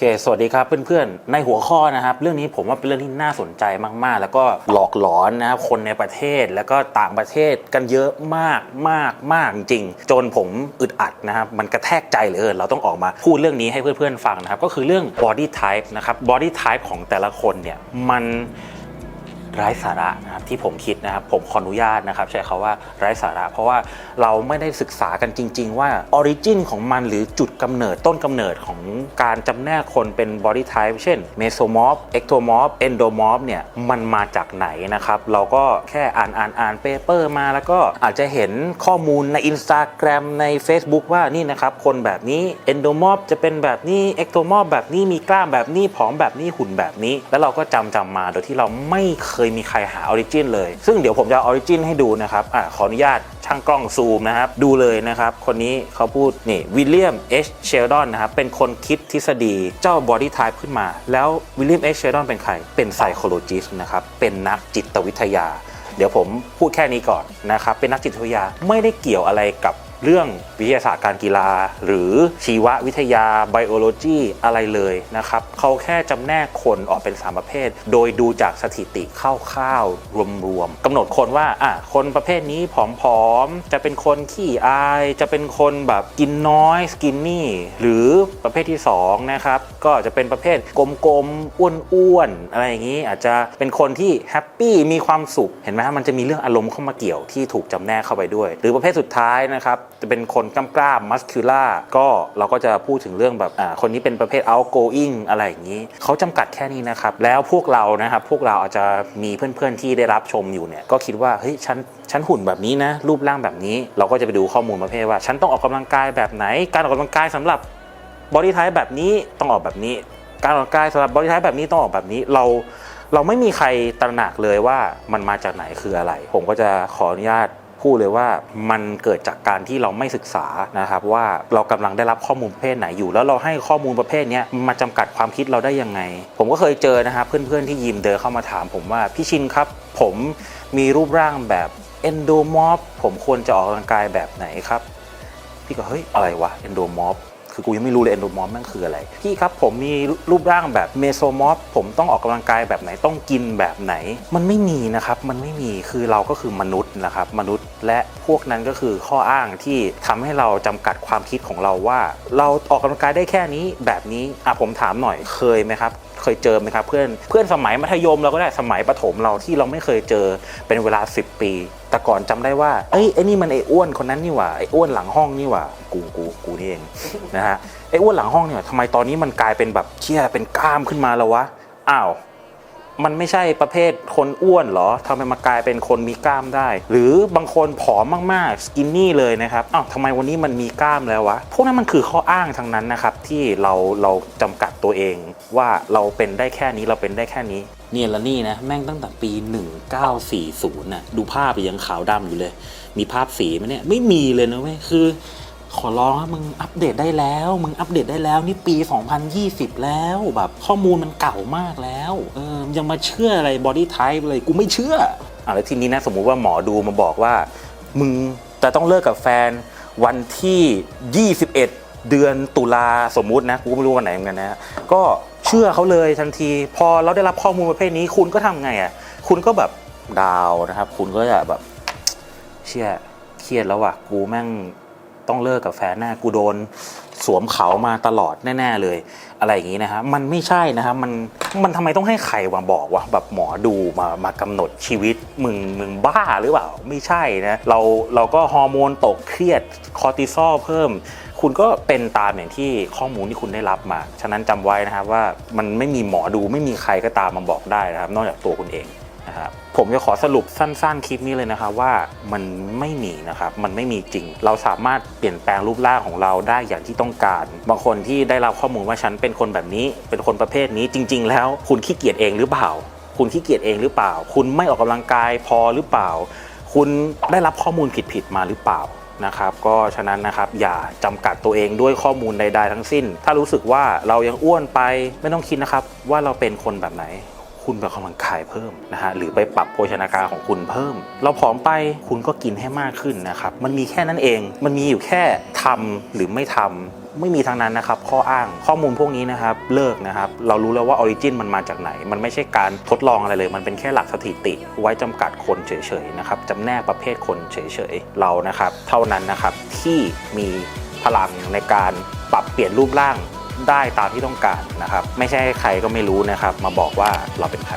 ค สวัสดีครับเพื่อนๆ ในหัวข้อนะครับ เรื่องนี้ผมว่าเป็นเรื่องที่น่าสนใจมากๆ แล้วก็หลอกหลอนนะครับคนในประเทศแล้วก็ต่างประเทศกันเยอะมากมากมากจริง จนผมอึดอัดนะครับ มันกระแทกใจเหลยเราต้องออกมาพูดเรื่องนี้ให้เพื่อนๆฟังนะครับ ก็คือเรื่อง body type นะครับ body type ของแต่ละคนเนี่ยมัน ไร้สาระนะครับที่ผมคิดนะครับผมขออนุญาตนะครับใช้คาว่าไร้สาระ เพราะว่าเราไม่ได้ศึกษากันจริง ๆ ว่าออริจินของมันหรือจุดกำเนิดต้นกำเนิดของการจำแนกคนเป็นบอดี้ไทป์เช่นเมโซมอฟเอ็กโทมอฟเอนโดมอฟเนี่ยมันมาจากไหนนะครับ เราก็แค่อ่านอ่านอ่านเปเปอร์มาแล้วก็อาจจะเห็นข้อมูลใน Instagram ใน Facebook ว่านี่นะครับ คนแบบนี้เอนโดมอฟจะเป็นแบบนี้เอ็กโทมอฟแบบนี้มีกล้ามแบบนี้ผอมแบบนี้หุ่นแบบนี้ แล้วเราก็จำจำมาโดยที่เราไม่เคยมีใครหาออริจินเลย ซึ่งเดี๋ยวผมจะอออริจินให้ดูนะครับอะขออนุญาตช่างกล้องซูมนะครับ ดูเลยนะครับ คนนี้เขาพูดนี่วิลเลียมเอชเชลดอนนะครับ เป็นคนคิดทฤษฎีเจ้าบอดี้ไทป์ขึ้นมา แล้ววิลเลียมเอชเชลดอนเป็นใคร เป็นไซโคโลจิสต์นะครับ เป็นนักจิตวิทยา เดี๋ยวผมพูดแค่นี้ก่อนนะครับ เป็นนักจิตวิทยาไม่ได้เกี่ยวอะไรกับ เรื่องวิทยาศาสตร์การกีฬา หรือชีววิทยาไบโอโลจีอะไรเลยนะครับเขาแค่จำแนกคนออกเป็น 3 ประเภท โดยดูจากสถิติคร่าวๆรวมๆกำหนดคนว่าอะคนประเภทนี้ผอมๆ จะเป็นคนขี้อาย จะเป็นคนแบบกินน้อยสกินนี่หรือประเภทที่2นะครับก็จะเป็นประเภทกลมๆอ้วนๆอะไรอย่างนี้อาจจะเป็นคนที่แฮปปี้มีความสุขเห็นไหมฮะมันจะมีเรื่องอารมณ์เข้ามาเกี่ยวที่ถูกจำแนกเข้าไปด้วย หรือประเภทสุดท้ายนะครับ จะเป็นคนกล้ามกล้ามมัสคิล่าก็เราก็จะพูดถึงเรื่องแบบอ่าคนนี้เป็นประเภท outgoing อะไรอย่างนี้ เขาจำกัดแค่นี้นะครับ แล้วพวกเรานะครับพวกเราอาจจะมีเพื่อนๆที่ได้รับชมอยู่เนี่ยก็คิดว่าเฮ้ยฉันฉันหุ่นแบบนี้นะ รูปร่างแบบนี้ เราก็จะไปดูข้อมูลประเภทว่า ฉันต้องออกกำลังกายแบบไหน การออกกำลังกายสำหรับบอดี้ไทป์แบบนี้ต้องออกแบบนี้ การออกกำลังกายสำหรับบอดี้ไทป์แบบนี้ต้องออกแบบนี้เราเราไม่มีใครตระหนักเลยว่ามันมาจากไหนคืออะไร ผมก็จะขออนุญาต พูดเลยว่ามันเกิดจากการที่เราไม่ศึกษานะครับว่าเรากำลังได้รับข้อมูลประเภทไหนอยู่ แล้วเราให้ข้อมูลประเภทนี้มาจำกัดความคิดเราได้ยังไง ผมก็เคยเจอนะครับเพื่อนๆที่ยิมเดินเข้ามาถามผมว่าพี่ชินครับ ผมมีรูปร่างแบบเอนโดมอฟผมควรจะออกกำลังกายแบบไหนครับ พี่ก็เฮ้ยอะไรวะเอนโดมอฟ คือกูยังไม่รู้เลยเอนโดมอร์ฟแม่งคืออะไร พี่ครับผมมีรูปร่างแบบเมโซมอร์ฟผมต้องออกกำลังกายแบบไหนต้องกินแบบไหน มันไม่มีนะครับ มันไม่มีคือเราก็คือมนุษย์นะครับ มนุษย์และพวกนั้นก็คือข้ออ้างที่ทำให้เราจำกัดความคิดของเราว่า เราออกกำลังกายได้แค่นี้แบบนี้อะผมถามหน่อยเคยไหมครับเคยเจอไหมครับเพื่อนเพื่อนสมัยมัธยมเราก็ได้สมัยประถมเราที่เราไม่เคยเจอเป็นเวลา 10 ปี แต่ก่อนจำได้ว่า เอ้ยไอ้นี่มันไอ้อ้วนคนนั้นนี่หว่าไอ้อ้วนหลังห้องนี่หว่ากูกูกูนี่เองนะฮะไอ้อ้วนหลังห้องเนี่ยทำไมตอนนี้มันกลายเป็นแบบเชี่ยเป็นกล้ามขึ้นมาแล้ววะอ้าวมันไม่ใช่ประเภทคนอ้วนเหรอทำไมมากลายเป็นคนมีกล้ามได้ หรือบางคนผอมมากๆสกินนี่เลยนะครับอ้าวทำไมวันนี้มันมีกล้ามแล้ววะพวกนั้นมันคือข้ออ้างทั้งนั้นนะครับที่เราเราจำกัด ตัวเองว่าเราเป็นได้แค่นี้เราเป็นได้แค่นี้เนี่ยละนี่นะ แม่งตั้งแต่ปี 1940น่ะดูภาพยังขาวดำอยู่เลย มีภาพสีไหมเนี่ยไม่มีเลยนะเว้ยคือ ขอร้องนะมึงอัปเดตได้แล้ว มึงอัปเดตได้แล้วนี่ปี 2020 แล้วแบบข้อมูลมันเก่ามากแล้วเออยังมาเชื่ออะไรบอดี้ไทป์เลยกูไม่เชื่ออะแล้วทีนี้นะสมมุติว่าหมอดูมาบอกว่า มึงจะต้องเลิกกับแฟนวันที่ 21 เดือนตุลาสมมุตินะกูไม่รู้วันไหนเหมือนกันนะก็เชื่อเขาเลยทันที พอเราได้รับข้อมูลประเภทนี้คุณก็ทำไงอะคุณก็แบบดาวนะครับ คุณก็จะแบบ เชื่อเครียดแล้วว่ะกูแม่ง ต้องเลิกกับแฟนแน่กูโดนสวมเขามาตลอดแน่ๆเลย อะไรอย่างนี้นะฮะมันไม่ใช่นะครับมันมันทำไมต้องให้ใครมาบอกวะแบบหมอดูมามากำหนดชีวิตมึงมึงบ้าหรือเปล่าไม่ใช่นะเราเราก็ฮอร์โมนตกเครียดคอร์ติซอลเพิ่ม คุณก็เป็นตามอย่างที่ข้อมูลที่คุณได้รับมา ฉะนั้นจำไว้นะครับว่ามันไม่มีหมอดูไม่มีใครก็ตามมาบอกได้นะครับ นอกจากตัวคุณเอง นะครับผมจะขอสรุปสั้นๆคลิปนี้เลยนะครับว่ามันไม่มีนะครับมันไม่มีจริง เราสามารถเปลี่ยนแปลงรูปร่างของเราได้อย่างที่ต้องการ บางคนที่ได้รับข้อมูลว่าฉันเป็นคนแบบนี้ เป็นคนประเภทนี้จริง ๆ แล้วคุณขี้เกียจเองหรือเปล่า คุณขี้เกียจเองหรือเปล่า คุณไม่ออกกำลังกายพอหรือเปล่า คุณได้รับข้อมูลผิดๆมาหรือเปล่านะครับก็ฉะนั้นนะครับอย่าจำกัดตัวเองด้วยข้อมูลใด ๆ ทั้งสิ้น ถ้ารู้สึกว่าเรายังอ้วนไปไม่ต้องคิดนะครับว่าเราเป็นคนแบบไหน คุณไปออกกำลังกายเพิ่มนะฮะหรือไปปรับโภชนาการของคุณเพิ่ม เราผอมไปคุณก็กินให้มากขึ้นนะครับมันมีแค่นั้นเอง มันมีอยู่แค่ทำหรือไม่ทำไม่มีทางนั้นนะครับข้ออ้างข้อมูลพวกนี้นะครับเลิกนะครับ เรารู้แล้วว่าออริจินมันมาจากไหน มันไม่ใช่การทดลองอะไรเลย มันเป็นแค่หลักสถิติ ไว้จำกัดคนเฉยๆนะครับจำแนกประเภทคนเฉยๆเรานะครับ เท่านั้นนะครับที่มีพลังในการปรับเปลี่ยนรูปร่าง ได้ตามที่ต้องการนะครับ ไม่ใช่ใครก็ไม่รู้นะครับ มาบอกว่าเราเป็นใคร